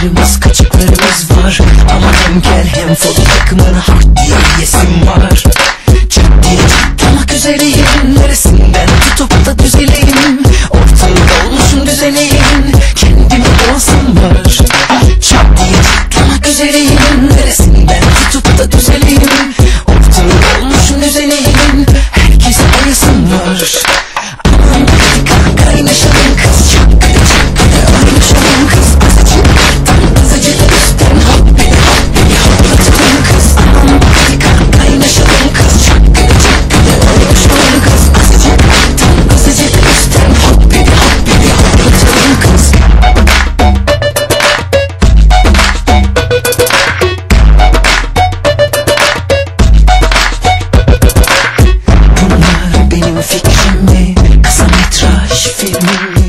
Kaşlarımız kaçıklarımız var. Ama hem gel hem foto takımını hak diye yesim var Ciddi olmak üzereyim. Neresinden tutup da düzeleyim? Ortalık olmuşum düzeleyim Kendimi olsam var. Ciddi olmak üzereyim. Neresinden tutup da düzeleyim? Ortalık olmuşum düzeleyim Herkese ayasım var. fikrini Kısa metraj filmi.